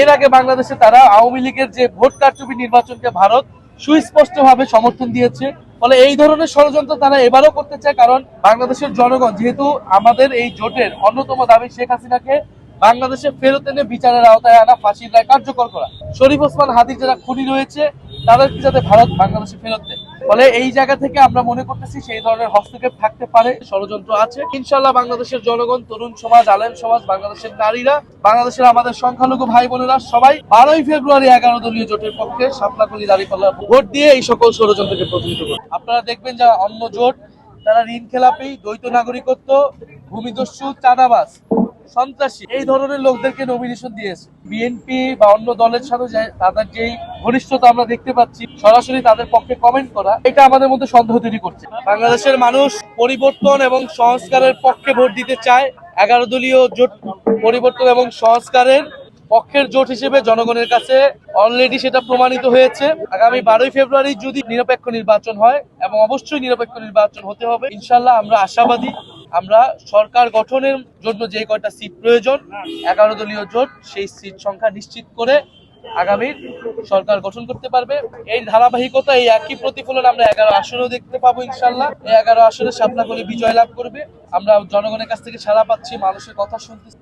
এর আগে বাংলাদেশে তারা আওয়ামী লীগের যে ভোট কারচুপি নির্বাচনকে ভারত সুস্পষ্টভাবে সমর্থন দিয়েছে। ফলে এই ধরনের ষড়যন্ত্র তারা এবারও করতে চায়, কারণ বাংলাদেশের জনগণ, যেহেতু আমাদের এই জোটের অন্যতম দাবি শেখ হাসিনাকে বাংলাদেশে ফেরত এনে বিচারের আওতায় আনা, ফাঁসির রায় কার্যকর করা। শরীফ ওসমান হাদির যারা খুনি রয়েছে, তাদেরকে যাতে ভারত বাংলাদেশে ফেরত দেয়। ফলে এই জায়গা থেকে আমরা মনে করতেছি সেই ধরনের হস্তক্ষেপ থাকতে পারে, ষড়যন্ত্র আছে। ইনশাল্লাহ বাংলাদেশের জনগণ, তরুণ সমাজ, আলেম সমাজ, বাংলাদেশের নারীরা, বাংলাদেশের আমাদের সংখ্যালঘু ভাই বোনেরা সবাই বারোই ফেব্রুয়ারি এগারো দলীয় জোটের পক্ষে সাপলাকলি, দাঁড়িপাল্লা ভোট দিয়ে এই সকল ষড়যন্ত্রকে প্রতিহত করবে। আপনারা দেখবেন যে অন্য জোট, তারা ঋণ খেলাপি, দ্বৈত নাগরিকত্ব, ভূমিদস্যু চাঁদাবাস সন্ত্রাসী। এই ধরনের লোকদেরকে নমিনেশন দিয়েছে। বিএনপি বা অন্য দলের সাথে তাদের যেই ঘনিষ্ঠতা আমরা দেখতে পাচ্ছি, সরাসরি তাদের পক্ষে কমেন্ট করা, এটা আমাদের মধ্যে সন্দেহ তৈরি করছে। বাংলাদেশের মানুষ পরিবর্তন এবং সংস্কারের পক্ষে ভোট দিতে চায়, এগারো দলীয় জোট পরিবর্তন এবং সংস্কারের পক্ষের জোট হিসেবে জনগণের কাছে অলরেডি সেটা প্রমাণিত হয়েছে। আগামী বারোই ফেব্রুয়ারি যদি নিরপেক্ষ নির্বাচন হয়, এবং অবশ্যই নিরপেক্ষ নির্বাচন হতে হবে ইনশাল্লাহ আমরা আশাবাদী। আমরা সরকার গঠনের জন্য যে কয়টা সিট প্রয়োজন এগারো দলীয় জোট সেই সিট সংখ্যা নিশ্চিত করে আগামী সরকার গঠন করতে পারবে। এই ধারাবাহিকতা এই একই প্রতিফলন আমরা এগারো আসনেও দেখতে পাবো ইনশাল্লাহ এই এগারো আসনে সাপনা করে বিজয় লাভ করবে। আমরা জনগণের কাছ থেকে সাড়া পাচ্ছি মানুষের কথা শুনতেছি।